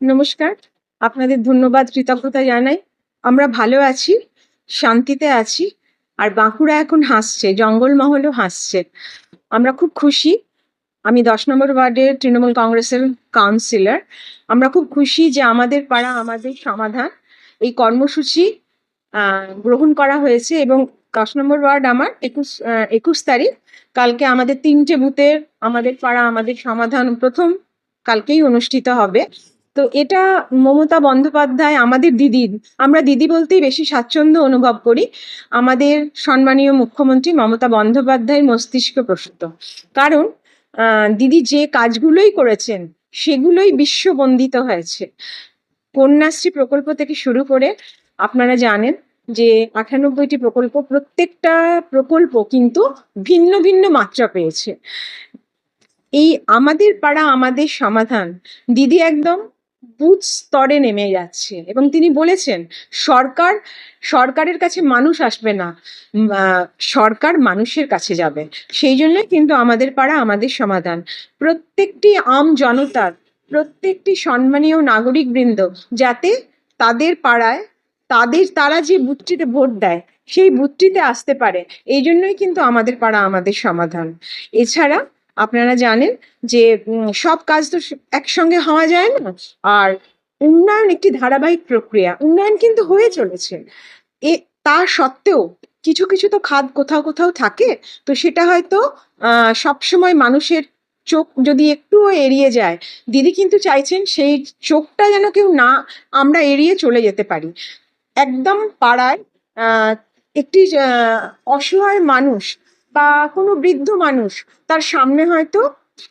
নমস্কার। আপনাদের ধন্যবাদ, কৃতজ্ঞতা জানাই। আমরা ভালো আছি, শান্তিতে আছি, আর বাঁকুড়া এখন হাসছে, জঙ্গলমহলও হাসছে। আমরা খুব খুশি, আমি দশ নম্বর ওয়ার্ডের তৃণমূল কংগ্রেসের কাউন্সিলর। আমরা খুব খুশি যে আমাদের পাড়া আমাদের সমাধান, এই কর্মসূচি গ্রহণ করা হয়েছে এবং দশ নম্বর ওয়ার্ড আমার একুশ একুশ তারিখ, কালকে আমাদের তিনটে বুথের আমাদের পাড়া আমাদের সমাধান প্রথম কালকেই অনুষ্ঠিত হবে। তো এটা মমতা বন্দ্যোপাধ্যায়, আমাদের দিদি। আমরা দিদি বলতেই বেশি স্বাচ্ছন্দ্য অনুভব করি। আমাদের সম্মানীয় মুখ্যমন্ত্রী মমতা বন্দ্যোপাধ্যায়ের মস্তিষ্ক প্রসূত। কারণ দিদি যে কাজগুলোই করেছেন, সেগুলোই বিশ্ববন্দিত হয়েছে। কন্যাশ্রী প্রকল্প থেকে শুরু করে, আপনারা জানেন যে আটানব্বইটি প্রকল্প, প্রত্যেকটা প্রকল্প কিন্তু ভিন্ন ভিন্ন মাত্রা পেয়েছে। এই আমাদের পাড়া, আমাদের সমাধান, দিদি একদম বুথ স্তরে নেমে যাচ্ছে। এবং তিনি বলেছেন, সরকার, সরকারের কাছে মানুষ আসবে না সরকার মানুষের কাছে যাবে। সেই জন্যই কিন্তু আমাদের পাড়া আমাদের সমাধান। প্রত্যেকটি আম জনতার, প্রত্যেকটি সম্মানীয় নাগরিক বৃন্দ যাতে তাদের পাড়ায়, তাদের, তারা যে বুথটিতে ভোট দেয়, সেই বুথটিতে আসতে পারে। এই জন্যই কিন্তু আমাদের পাড়া আমাদের সমাধান। এছাড়া আপনারা জানেন যে সব কাজ তো একসঙ্গে হওয়া যায় না। আর উন্নয়ন একটি ধারাবাহিক প্রক্রিয়া। উন্নয়ন কিন্তু হয়ে চলেছে। এ, তা সত্ত্বেও কিছু কিছু তো খাদ কোথাও কোথাও থাকে। তো সেটা হয়তো সবসময় মানুষের চোখ যদি একটুও এড়িয়ে যায়, দিদি কিন্তু চাইছেন সেই চোখটা যেন কেউ না, আমরা এড়িয়ে চলে যেতে পারি। একদম পাড়ায় একটি অসহায় মানুষ বা কোনো বৃদ্ধ মানুষ তার সামনে হয়তো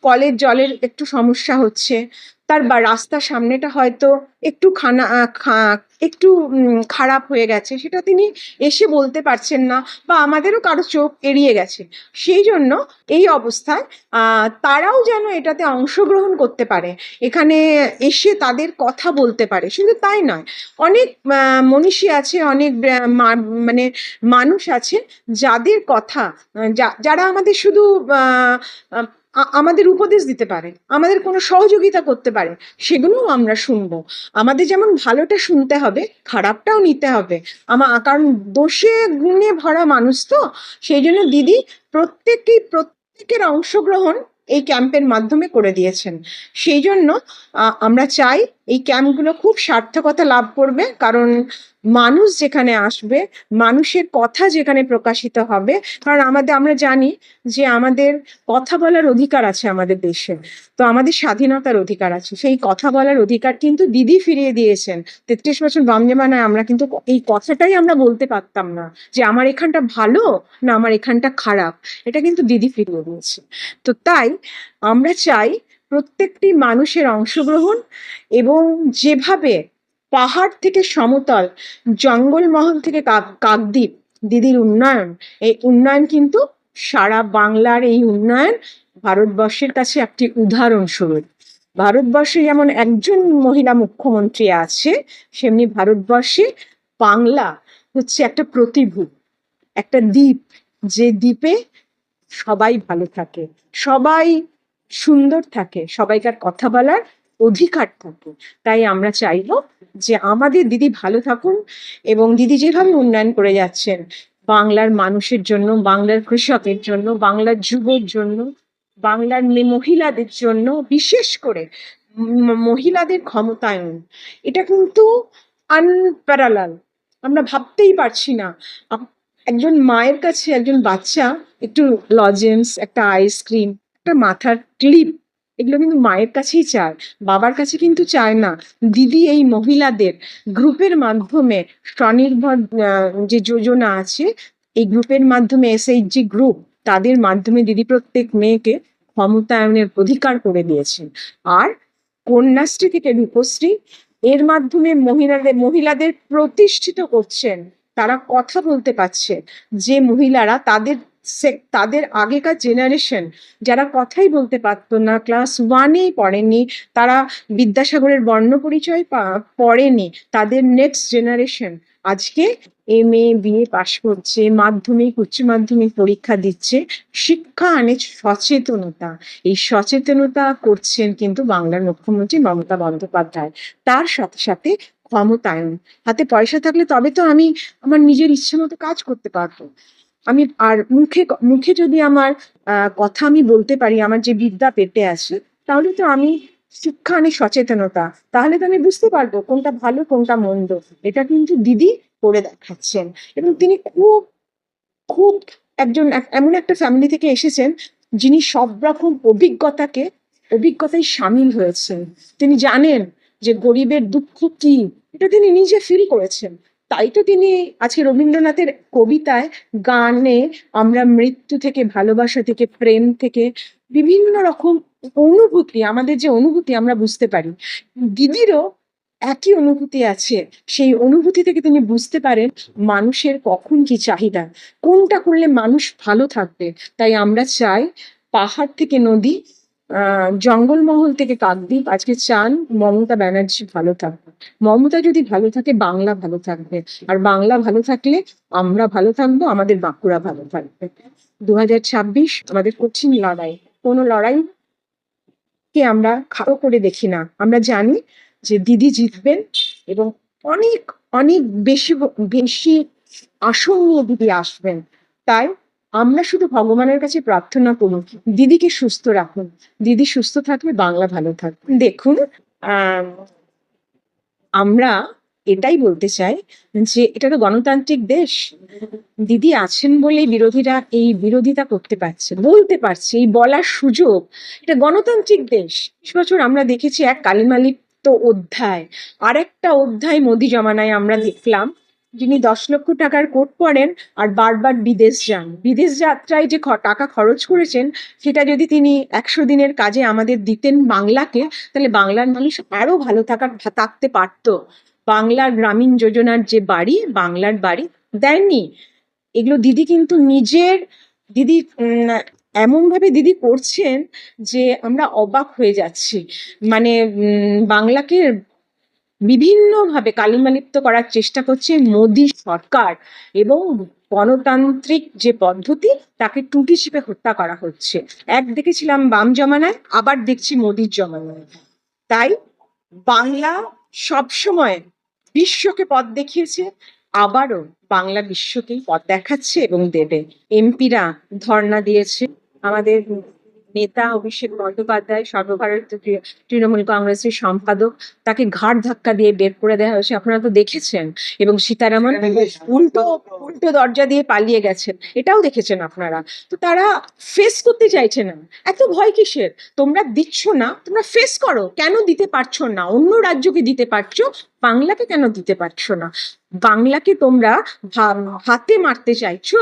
কলের জলের একটু সমস্যা হচ্ছে তার বা রাস্তার সামনেটা হয়তো একটু খানা একটু খারাপ হয়ে গেছে, সেটা তিনি এসে বলতে পারছেন না বা আমাদেরও কারও চোখ এড়িয়ে গেছে। সেই জন্য এই অবস্থায় তারাও যেন এটাতে অংশগ্রহণ করতে পারে। এখানে এসে তাদের কথা বলতে পারে। শুধু তাই নয়, অনেক মনীষী আছে, অনেক মানে মানুষ আছে যাদের কথা যারা আমাদের শুধু আমাদের উপদেশ দিতে পারে, আমাদের কোনো সহযোগিতা করতে পারে, সেগুলোও আমরা শুনব। আমাদের যেমন ভালোটা শুনতে হবে, খারাপটাও নিতে হবে। আমার কারণ দোষে গুণে ভরা মানুষ তো, সেই জন্য দিদি, প্রত্যেকেই, প্রত্যেকের অংশগ্রহণ এই ক্যাম্পের মাধ্যমে করে দিয়েছেন। সেই জন্য আমরা চাই এই ক্যাম্পগুলো খুব সার্থকতা লাভ করবে, কারণ মানুষ যেখানে আসবে, মানুষের কথা যেখানে প্রকাশিত হবে, কারণ আমাদের, আমরা জানি যে আমাদের কথা বলার অধিকার আছে আমাদের দেশে। তো আমাদের স্বাধীনতার অধিকার আছে। সেই কথা বলার অধিকার কিন্তু দিদি ফিরিয়ে দিয়েছেন। তেত্রিশ বছর বাম জামানায় আমরা কিন্তু এই কথাটাই আমরা বলতে পারতাম না, যে আমার এখানটা ভালো না আমার এখানটা খারাপ। এটা কিন্তু দিদি ফিরিয়ে দিয়েছে। তো তাই আমরা চাই প্রত্যেকটি মানুষের অংশগ্রহণ এবং যেভাবে পাহাড় থেকে সমতল, জঙ্গলমহল থেকে কাকদ্বীপ, দিদির উন্নয়ন, এই উন্নয়ন কিন্তু সারা বাংলার এই উন্নয়ন ভারতবর্ষের কাছে একটি উদাহরণস্বরূপ। ভারতবর্ষে যেমন একজন মহিলা মুখ্যমন্ত্রী আছে, সেমনি ভারতবর্ষে বাংলা হচ্ছে একটা প্রতিভূ, একটা দ্বীপ। যে দ্বীপে সবাই ভালো থাকে, সবাই সুন্দর থাকে, সবাইকার কথা বলার অধিকার থাকে। তাই আমরা চাইব যে আমাদের দিদি ভালো থাকুন এবং দিদি যেভাবে উন্নয়ন করে যাচ্ছেন, বাংলার মানুষের জন্য, বাংলার কৃষকের জন্য, বাংলার যুবের জন্য, বাংলার মহিলাদের জন্য বিশেষ করে মহিলাদের ক্ষমতায়ন, এটা কিন্তু আনপ্যারালাল আমরা ভাবতেই পারছি না একজন মায়ের কাছে একজন বাচ্চা, একটু লজেন্স একটা আইসক্রিম একটা মাথার ক্লিপ এগুলো কিন্তু মায়ের কাছেই চায়, বাবার কাছে কিন্তু চায় না। দিদি এই মহিলাদের গ্রুপের মাধ্যমে স্বনির্ভর যে যোজনা আছে, এই গ্রুপের মাধ্যমে এসএইচজি গ্রুপ তাদের মাধ্যমে দিদি প্রত্যেক মেয়েকে ক্ষমতায়নের অধিকার করে দিয়েছেন আর কন্যাশ্রী থেকে রূপশ্রী, এর মাধ্যমে মহিলাদের মহিলাদের প্রতিষ্ঠিত করছেন তারা কথা বলতে পারছে যে মহিলারা তাদের তাদের আগেকার জেনারেশন যারা কথাই বলতে পারতো না ক্লাস ওয়ানেই পড়েনি, তারা বিদ্যাসাগরের বর্ণ পরিচয় পড়েনি, তাদের নেক্সট জেনারেশন আজকে এম এ বিএ পাশ করছে, মাধ্যমিক, উচ্চ মাধ্যমিক পরীক্ষা দিচ্ছে, শিক্ষা আনে সচেতনতা। এই সচেতনতা করছেন কিন্তু বাংলার মুখ্যমন্ত্রী মমতা বন্দ্যোপাধ্যায়। তার সাথে সাথে ক্ষমতায়ন হাতে পয়সা থাকলে তবে তো আমি আমার নিজের ইচ্ছে মতো কাজ করতে পারব। আমি আর মুখে মুখে যদি আমার কথা আমি বলতে পারি, আমার যে বিদ্যা পেটে আসে তাহলে তো আমি শিক্ষা আনে সচেতনতা, তাহলে তো আমি বুঝতে পারব কোনটা ভালো, কোনটা মন্দ। এটা কিন্তু দিদি করে দেখাচ্ছেন। এবং তিনি খুব খুব একজন এক- এমন একটা ফ্যামিলি থেকে এসেছেন, যিনি সব রকম অভিজ্ঞতাকে, অভিজ্ঞতায় সামিল হয়েছেন। তিনি জানেন যে গরিবের দুঃখ কি, এটা তিনি নিজে ফিল করেছেন। তাই তো তিনি আজকে রবীন্দ্রনাথের কবিতায় গানে আমরা মৃত্যু থেকে ভালোবাসা থেকে, প্রেম থেকে বিভিন্ন রকম অনুভূতি, আমাদের যে অনুভূতি আমরা বুঝতে পারি। দিদিরও একই অনুভূতি আছে। সেই অনুভূতি থেকে তিনি বুঝতে পারেন মানুষের কখন কি চাহিদা, কোনটা করলে মানুষ ভালো থাকবে। তাই আমরা চাই পাহাড় থেকে নদী জঙ্গলমহল থেকে কাকদ্বীপ, আজকে চান মমতা ব্যানার্জি ভালো থাকবে। মমতা যদি ভালো থাকে, বাংলা ভালো থাকবে। আর বাংলা ভালো থাকলে আমরা ভালো থাকব, আমাদের বাঁকুড়া ভালো থাকবে। দু আমাদের কঠিন লড়াই। কোনো লড়াই কে আমরা খাটো করে দেখি না। আমরা জানি যে দিদি জিতবেন এবং অনেক অনেক বেশি বেশি আসন নিয়ে দিদি আসবেন। তাই আমরা শুধু ভগবানের কাছে প্রার্থনা করুন দিদিকে সুস্থ রাখুন। দিদি সুস্থ থাকলে বাংলা ভালো থাকবে। দেখুন আম, আমরা এটাই বলতে চাই যে এটা তো গণতান্ত্রিক দেশ। দিদি আছেন বলেই বিরোধীরা এই বিরোধিতা করতে পারছে বলতে পারছে এই বলার সুযোগ। এটা গণতান্ত্রিক দেশ। বছর আমরা দেখেছি এক কালিমালিপ্ত অধ্যায় আরেকটা অধ্যায় মোদি জমানায় আমরা দেখলাম। যিনি দশ লক্ষ টাকার কোট পরেন আর বারবার বিদেশ যান। বিদেশ যাত্রায় যে টাকা খরচ করেছেন, সেটা যদি তিনি একশো দিনের কাজে আমাদের দিতেন বাংলাকে, তাহলে বাংলার মানুষ আরও ভালো থাকার থাকতে পারতো। বাংলার গ্রামীণ যোজনার যে বাড়ি, বাংলার বাড়ি দেননি। এগুলো দিদি কিন্তু নিজের, দিদি এমনভাবে দিদি করছেন যে আমরা অবাক হয়ে যাচ্ছি। মানে বাংলাকে বিভিন্নভাবে কালিমালিপ্ত করার চেষ্টা করছে মোদী সরকার এবং গণতান্ত্রিক যে পদ্ধতি, তাকে টুটি চিপে হত্যা করা হচ্ছে। এক দেখেছিলাম বাম জমানায়, আবার দেখছি মোদির জমানায়। তাই বাংলা সবসময় বিশ্বকে পথ দেখিয়েছে, আবারও বাংলা বিশ্বকেই পথ দেখাচ্ছে এবং দেবে। এমপিরা ধর্ণা দিয়েছে আমাদের নেতা অভিষেক বন্দ্যোপাধ্যায় সর্বভারতীয় তৃণমূল কংগ্রেসের সম্পাদক তাকে ঘাড় ধাক্কা দিয়ে বের করে দেওয়া হয়েছে। আপনারা তো দেখেছেন। এবং সীতারামন উল্টো উল্টো দরজা দিয়ে পালিয়ে গেছেন। এটাও দেখেছেন আপনারা। তো তারা ফেস করতে চাইছে না। এত ভয় কিসের? তোমরা দিচ্ছ না তোমরা ফেস করো। কেন দিতে পারছ না? অন্য রাজ্যকে দিতে পারছ বাংলাকে কেন দিতে পারছ না? বাংলাকে তোমরা হাতে মারতে চাইছো?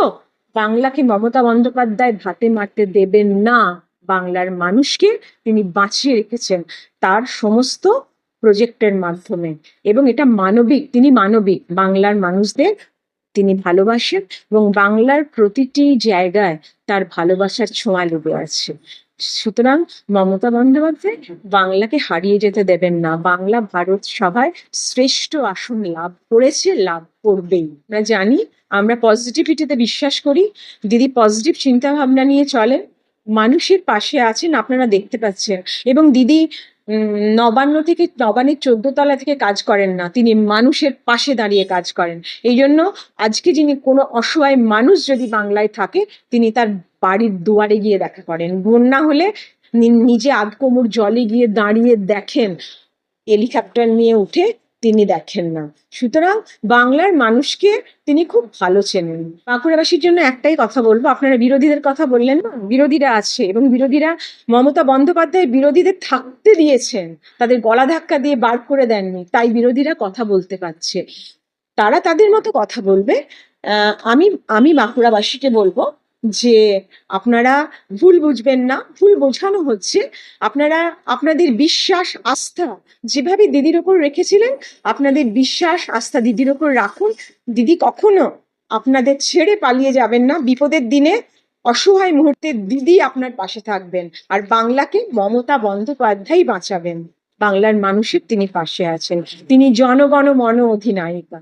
বাংলাকে মমতা বন্দ্যোপাধ্যায় ভাতে মারতে দেবেন না। বাংলার মানুষকে তিনি বাঁচিয়ে রেখেছেন তার সমস্ত প্রজেক্টের মাধ্যমে। এবং এটা মানবিক, তিনি মানবিক। বাংলার মানুষদের তিনি ভালোবাসেন এবং বাংলার প্রতিটি জায়গায় তার ভালোবাসার ছোঁয়া লেগে আছে। সুতরাং মমতা বন্দ্যোপাধ্যায় বাংলাকে হারিয়ে যেতে দেবেন না। বাংলা ভারত সভায় শ্রেষ্ঠ আসন লাভ করেছে, লাভ করবেই। আমরা জানি, আমরা পজিটিভিটিতে বিশ্বাস করি। দিদি পজিটিভ চিন্তা ভাবনা নিয়ে চলেন। মানুষের পাশে আছেন আপনারা দেখতে পাচ্ছেন। এবং দিদি নবান্ন থেকে, নবান্নের চোদ্দ তলা থেকে কাজ করেন না। তিনি মানুষের পাশে দাঁড়িয়ে কাজ করেন। এই জন্য আজকে যিনি কোনো অসহায় মানুষ যদি বাংলায় থাকে, তিনি তার বাড়ির দুয়ারে গিয়ে দেখা করেন। বন্যা হলে নিজে আধ কোমর জলে গিয়ে দাঁড়িয়ে দেখেন। হেলিকপ্টার নিয়ে উঠে তিনি দেখেন না। সুতরাং বাংলার মানুষকে তিনি খুব ভালো চেনেন। বাঁকুড়াবাসীর জন্য একটাই কথা বলব, আপনারা বিরোধীদের কথা বললেন না? বিরোধীরা আছে এবং বিরোধীরা মমতা বন্দ্যোপাধ্যায় বিরোধীদের থাকতে দিয়েছেন। তাদের গলা ধাক্কা দিয়ে বার করে দেননি, তাই বিরোধীরা কথা বলতে পারছে। তারা তাদের মতো কথা বলবে। আমি আমি বাঁকুড়াবাসীকে বলব যে আপনারা ভুল বুঝবেন না, ভুল বোঝানো হচ্ছে। আপনারা, আপনাদের বিশ্বাস, আস্থা যেভাবে দিদির ওপর রেখেছিলেন, আপনাদের বিশ্বাস, আস্থা দিদির ওপর রাখুন। দিদি কখনো আপনাদের ছেড়ে পালিয়ে যাবেন না। বিপদের দিনে, অসহায় মুহূর্তে দিদি আপনার পাশে থাকবেন। আর বাংলাকে মমতা বন্দ্যোপাধ্যায় বাঁচাবেন। বাংলার মানুষের তিনি পাশে আছেন। তিনি জনগণ মন অধিনায়িকা।